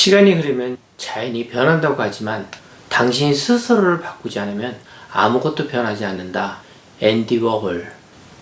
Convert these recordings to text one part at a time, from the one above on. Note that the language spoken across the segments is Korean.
시간이 흐르면 자연이 변한다고 하지만 당신이 스스로를 바꾸지 않으면 아무것도 변하지 않는다. 앤디 워홀.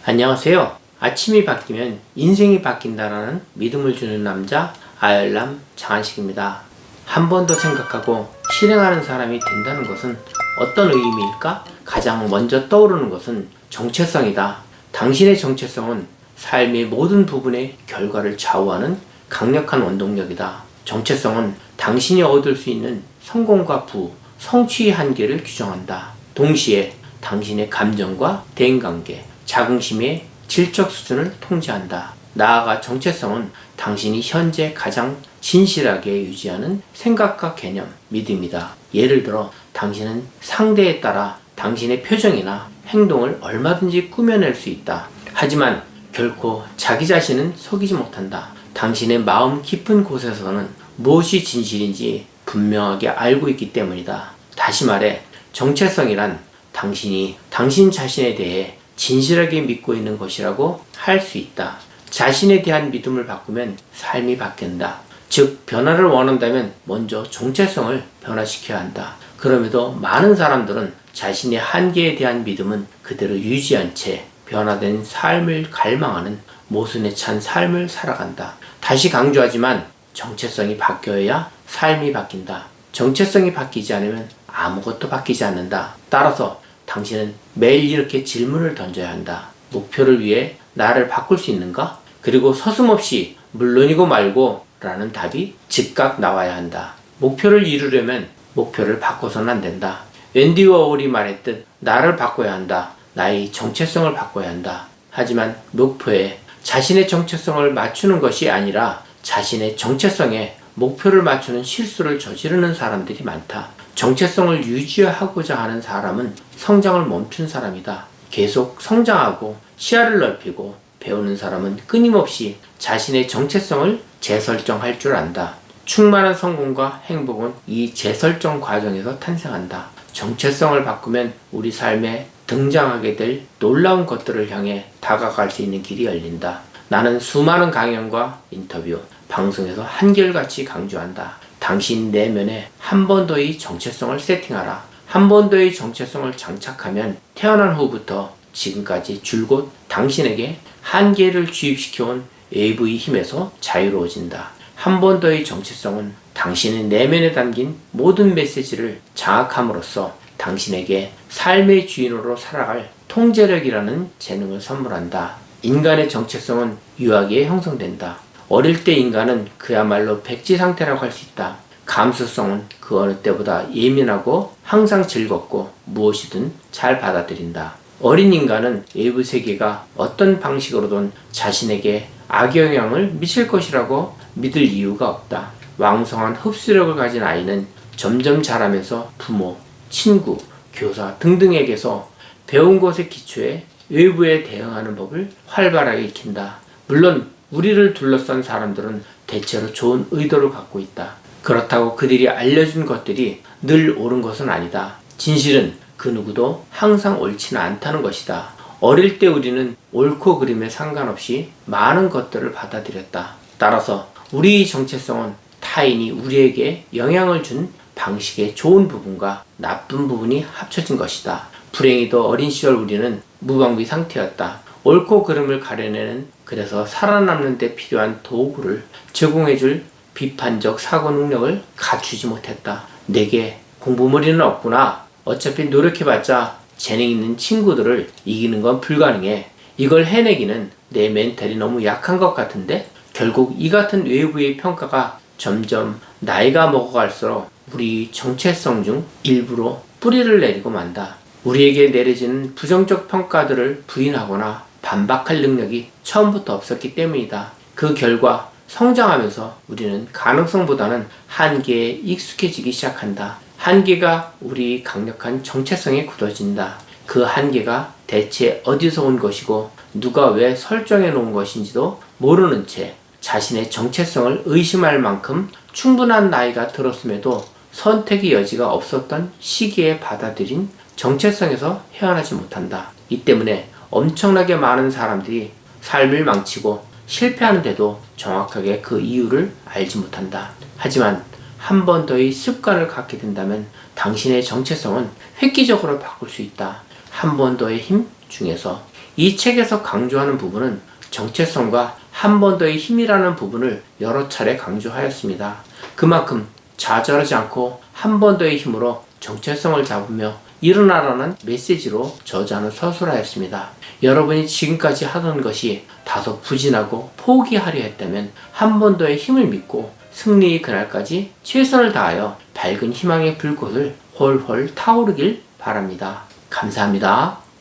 안녕하세요. 아침이 바뀌면 인생이 바뀐다라는 믿음을 주는 남자 아열람 장한식입니다. 한 번 더 생각하고 실행하는 사람이 된다는 것은 어떤 의미일까? 가장 먼저 떠오르는 것은 정체성이다. 당신의 정체성은 삶의 모든 부분의 결과를 좌우하는 강력한 원동력이다. 정체성은 당신이 얻을 수 있는 성공과 부, 성취의 한계를 규정한다. 동시에 당신의 감정과 대인관계, 자긍심의 질적 수준을 통제한다. 나아가 정체성은 당신이 현재 가장 진실하게 유지하는 생각과 개념, 믿음이다. 예를 들어 당신은 상대에 따라 당신의 표정이나 행동을 얼마든지 꾸며낼 수 있다. 하지만 결코 자기 자신은 속이지 못한다. 당신의 마음 깊은 곳에서는 무엇이 진실인지 분명하게 알고 있기 때문이다. 다시 말해, 정체성이란 당신이 당신 자신에 대해 진실하게 믿고 있는 것이라고 할 수 있다. 자신에 대한 믿음을 바꾸면 삶이 바뀐다. 즉, 변화를 원한다면 먼저 정체성을 변화시켜야 한다. 그럼에도 많은 사람들은 자신의 한계에 대한 믿음은 그대로 유지한 채 변화된 삶을 갈망하는 모순에 찬 삶을 살아간다. 다시 강조하지만 정체성이 바뀌어야 삶이 바뀐다. 정체성이 바뀌지 않으면 아무것도 바뀌지 않는다. 따라서 당신은 매일 이렇게 질문을 던져야 한다. 목표를 위해 나를 바꿀 수 있는가? 그리고 서슴없이 물론이고 말고 라는 답이 즉각 나와야 한다. 목표를 이루려면 목표를 바꿔서는 안 된다. 웬디 워홀이 말했듯 나를 바꿔야 한다. 나의 정체성을 바꿔야 한다. 하지만 목표에 자신의 정체성을 맞추는 것이 아니라 자신의 정체성에 목표를 맞추는 실수를 저지르는 사람들이 많다. 정체성을 유지하고자 하는 사람은 성장을 멈춘 사람이다. 계속 성장하고 시야를 넓히고 배우는 사람은 끊임없이 자신의 정체성을 재설정할 줄 안다. 충만한 성공과 행복은 이 재설정 과정에서 탄생한다. 정체성을 바꾸면 우리 삶에 등장하게 될 놀라운 것들을 향해 다가갈 수 있는 길이 열린다. 나는 수많은 강연과 인터뷰, 방송에서 한결같이 강조한다. 당신 내면에 한 번 더의 정체성을 세팅하라. 한 번 더의 정체성을 장착하면 태어난 후부터 지금까지 줄곧 당신에게 한계를 주입시켜온 외부의 힘에서 자유로워진다. 한 번 더의 정체성은 당신의 내면에 담긴 모든 메시지를 장악함으로써 당신에게 삶의 주인으로 살아갈 통제력이라는 재능을 선물한다. 인간의 정체성은 유아기에 형성된다. 어릴 때 인간은 그야말로 백지 상태라고 할 수 있다. 감수성은 그 어느 때보다 예민하고 항상 즐겁고 무엇이든 잘 받아들인다. 어린 인간은 외부 세계가 어떤 방식으로든 자신에게 악영향을 미칠 것이라고 믿을 이유가 없다. 왕성한 흡수력을 가진 아이는 점점 자라면서 부모, 친구, 교사 등등에게서 배운 것의 기초에 외부에 대응하는 법을 활발하게 익힌다. 물론 우리를 둘러싼 사람들은 대체로 좋은 의도를 갖고 있다. 그렇다고 그들이 알려준 것들이 늘 옳은 것은 아니다. 진실은 그 누구도 항상 옳지는 않다는 것이다. 어릴 때 우리는 옳고 그름에 상관없이 많은 것들을 받아들였다. 따라서 우리의 정체성은 타인이 우리에게 영향을 준 방식의 좋은 부분과 나쁜 부분이 합쳐진 것이다. 불행히도 어린 시절 우리는 무방비 상태였다. 옳고 그름을 가려내는 그래서 살아남는 데 필요한 도구를 제공해줄 비판적 사고 능력을 갖추지 못했다. 내게 공부머리는 없구나. 어차피 노력해봤자 재능 있는 친구들을 이기는 건 불가능해. 이걸 해내기는 내 멘탈이 너무 약한 것 같은데 결국 이 같은 외부의 평가가 점점 나이가 먹어갈수록 우리 정체성 중 일부로 뿌리를 내리고 만다. 우리에게 내려지는 부정적 평가들을 부인하거나 반박할 능력이 처음부터 없었기 때문이다. 그 결과 성장하면서 우리는 가능성보다는 한계에 익숙해지기 시작한다. 한계가 우리 강력한 정체성에 굳어진다. 그 한계가 대체 어디서 온 것이고 누가 왜 설정해 놓은 것인지도 모르는 채 자신의 정체성을 의심할 만큼 충분한 나이가 들었음에도 선택의 여지가 없었던 시기에 받아들인 정체성에서 헤어나지 못한다. 이 때문에 엄청나게 많은 사람들이 삶을 망치고 실패하는데도 정확하게 그 이유를 알지 못한다. 하지만 한 번 더의 습관을 갖게 된다면 당신의 정체성은 획기적으로 바꿀 수 있다. 한 번 더의 힘 중에서 이 책에서 강조하는 부분은 정체성과 한 번 더의 힘이라는 부분을 여러 차례 강조하였습니다. 그만큼 좌절하지 않고 한 번 더의 힘으로 정체성을 잡으며 일어나라는 메시지로 저자는 서술하였습니다. 여러분이 지금까지 하던 것이 다소 부진하고 포기하려 했다면 한 번 더의 힘을 믿고 승리의 그날까지 최선을 다하여 밝은 희망의 불꽃을 훨훨 타오르길 바랍니다. 감사합니다.